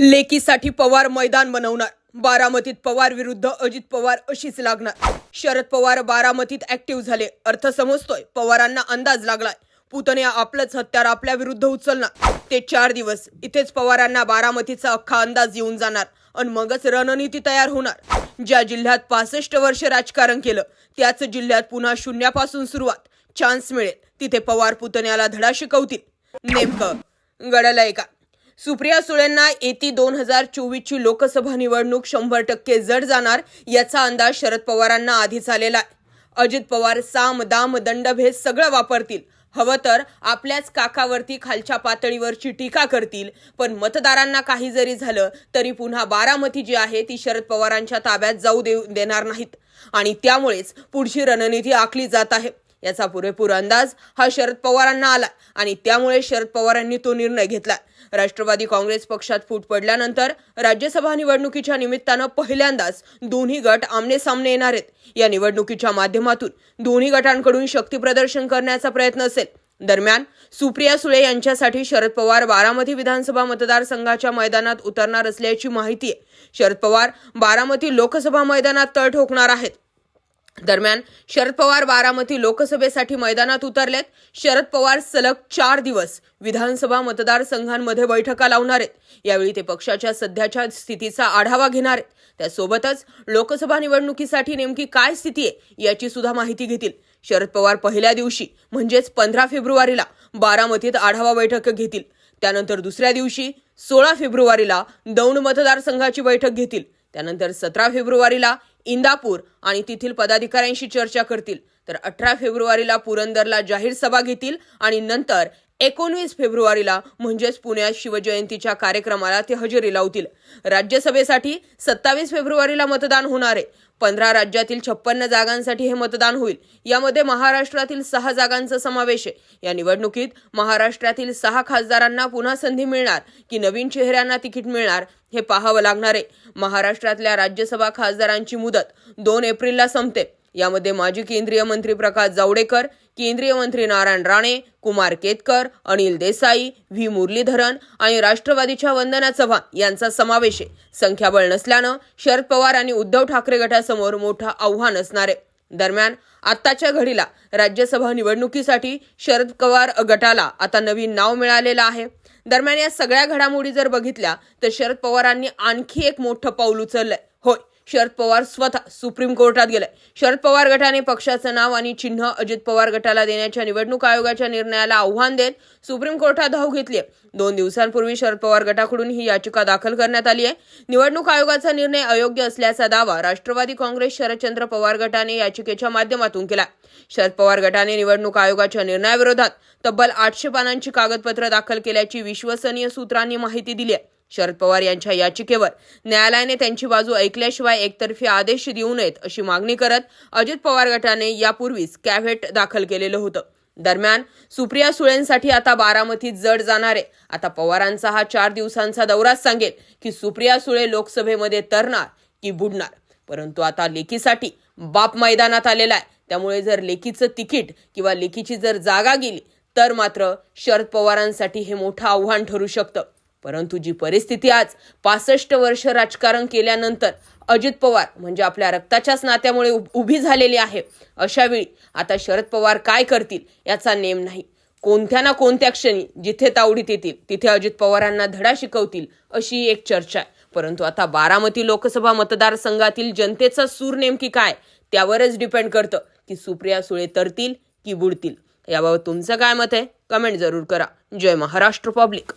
लेकीसाठी पवार मैदान बनवणार. बारामतीत पवार विरुद्ध अजित पवार अशीच लागणार. शरद पवार बारामतीत ऍक्टिव्ह झाले. अर्थ समजतोय. पवारांना अंदाज लागलाय. पुतण्या आपलंच हत्यार आपल्या विरुद्ध उचलणार. ते चार दिवस. इथेच पवारांना बारामतीचा अख्खा अंदाज येऊन जाणार आणि मगच रणनीती तयार होणार. ज्या जिल्ह्यात पासष्ट वर्ष राजकारण केलं त्याच जिल्ह्यात पुन्हा शून्यापासून सुरुवात. चान्स मिळेल. तिथे पवार पुतण्याला धडा शिकवतील. नेमकं घडलंय का? सुप्रिया सुळेंना येती दोन हजार चोवीसची लोकसभा निवडणूक शंभर टक्के जड जाणार याचा अंदाज शरद पवारांना आधीच आलेला आहे. अजित पवार साम दाम दंडभेद सगळं वापरतील. हवं तर आपल्याच काकावरती खालच्या पातळीवरची टीका करतील. पण मतदारांना काही जरी झालं तरी पुन्हा बारामती जी आहे ती शरद पवारांच्या ताब्यात जाऊ देऊ देणार नाहीत. आणि त्यामुळेच पुढची रणनीती आखली जात आहे. याचा पुरेपूर अंदाज हा शरद पवारांना आला आणि त्यामुळे शरद पवारांनी तो निर्णय घेतला राष्ट्रवादी काँग्रेस पक्षात फूट पडल्यानंतर राज्यसभा निवडणुकीच्या निमित्तानं पहिल्यांदाच दोन्ही गट आमने सामने येणार आहेत. या निवडणुकीच्या माध्यमातून दोन्ही गटांकडून शक्ती प्रदर्शन करण्याचा प्रयत्न असेल. दरम्यान सुप्रिया सुळे यांच्यासाठी शरद पवार बारामती विधानसभा मतदारसंघाच्या मैदानात उतरणार असल्याची माहिती आहे शरद पवार बारामती लोकसभा मैदानात तळ ठोकणार आहेत. दरम्यान शरद पवार बारामती लोकसभेसाठी मैदानात उतरलेत. शरद पवार सलग चार दिवस विधानसभा मतदारसंघांमध्ये बैठका लावणार आहेत. यावेळी ते पक्षाच्या सध्याच्या स्थितीचा आढावा घेणार आहेत. त्यासोबतच लोकसभा निवडणुकीसाठी नेमकी काय स्थिती आहे याची सुद्धा माहिती घेतील. शरद पवार पहिल्या दिवशी म्हणजेच पंधरा फेब्रुवारीला बारामतीत आढावा बैठक घेतील. त्यानंतर दुसऱ्या दिवशी सोळा फेब्रुवारीला दौंड मतदारसंघाची बैठक घेतील. त्यानंतर सतरा फेब्रुवारीला इंदापूर आणि तेथील पदाधिकाऱ्यांशी चर्चा करतील. तर अठरा फेब्रुवारीला पुरंदरला जाहीर सभा घेतील आणि नंतर एकोणवीस फेब्रुवारीला म्हणजेच पुण्यात शिवजयंतीच्या कार्यक्रमाला ते हजेरी लावतील. राज्यसभेसाठी सत्तावीस फेब्रुवारीला मतदान होणार आहे. पंधरा राज्यातील छप्पन्न जागांसाठी हे मतदान होईल. यामध्ये महाराष्ट्रातील सहा जागांचा समावेश आहे. या निवडणुकीत महाराष्ट्रातील सहा खासदारांना पुन्हा संधी मिळणार की नवीन चेहऱ्यांना तिकीट मिळणार हे पाहावं लागणार आहे. महाराष्ट्रातल्या राज्यसभा खासदारांची मुदत दोन एप्रिलला संपते. यामध्ये माजी केंद्रीय मंत्री प्रकाश जावडेकर केंद्रीय मंत्री नारायण राणे कुमार केतकर अनिल देसाई व्ही. मुरलीधरन आणि राष्ट्रवादीच्या वंदना चव्हाण यांचा समावेश आहे. संख्याबळ नसल्यानं शरद पवार आणि उद्धव ठाकरे गटासमोर मोठं आव्हान असणार आहे. दरम्यान आत्ताच्या घडीला राज्यसभा निवडणुकीसाठी शरद पवार गटाला आता नवीन नाव मिळालेलं आहे. दरम्यान या सगळ्या घडामोडी जर बघितल्या तर शरद पवारांनी आणखी एक मोठं पाऊल उचललंय. शरद पवार स्वतः सुप्रीम कोर्टात गेलाय शरद पवार गटाने पक्षाचं नाव आणि चिन्ह अजित पवार गटाला देण्याच्या निवडणूक आयोगाच्या निर्णयाला आव्हान देत सुप्रीम कोर्टात धाव घेतली आहे दोन दिवसांपूर्वी शरद पवार गटाकडून ही याचिका दाखल करण्यात आली आहे. निवडणूक आयोगाचा निर्णय अयोग्य असल्याचा दावा राष्ट्रवादी काँग्रेस शरदचंद्र पवार गटाने याचिकेच्या माध्यमातून केला. शरद पवार गटाने निवडणूक आयोगाच्या निर्णयाविरोधात तब्बल आठशे पानांची कागदपत्र दाखल केल्याची विश्वसनीय सूत्रांनी माहिती दिली आहे. शरद पवार यांच्या याचिकेवर न्यायालयाने त्यांची बाजू ऐकल्याशिवाय एकतर्फी आदेश देऊ नयेत अशी मागणी करत अजित पवार गटाने यापूर्वीच कॅव्हेट दाखल केलेलं होतं. दरम्यान सुप्रिया सुळेंसाठी आता बारामतीत जड जाणारे. आता पवारांचा हा चार दिवसांचा दौराच सांगेल की सुप्रिया सुळे लोकसभेमध्ये तरणार की बुडणार. परंतु आता लेकीसाठी बाप मैदानात आलेला आहे. त्यामुळे जर लेकीचं तिकीट किंवा लेकीची जर जागा गेली तर मात्र शरद पवारांसाठी हे मोठं आव्हान ठरू शकतं. परंतु जी परिस्थिती आज पासष्ट वर्ष राजकारण केल्यानंतर अजित पवार म्हणजे आपल्या रक्ताच्याच नात्यामुळे उभी झालेली आहे. अशा वेळी आता शरद पवार काय करतील याचा नेम नाही. कोणत्या ना कोणत्या क्षणी जिथे तावडीत येतील तिथे अजित पवारांना धडा शिकवतील अशी एक चर्चा आहे. परंतु आता बारामती लोकसभा मतदारसंघातील जनतेचा सूर नेमकी काय त्यावरच डिपेंड करतं की सुप्रिया सुळे तरतील की बुडतील. याबाबत तुमचं काय मत आहे? कमेंट जरूर करा. जय महाराष्ट्र पब्लिक.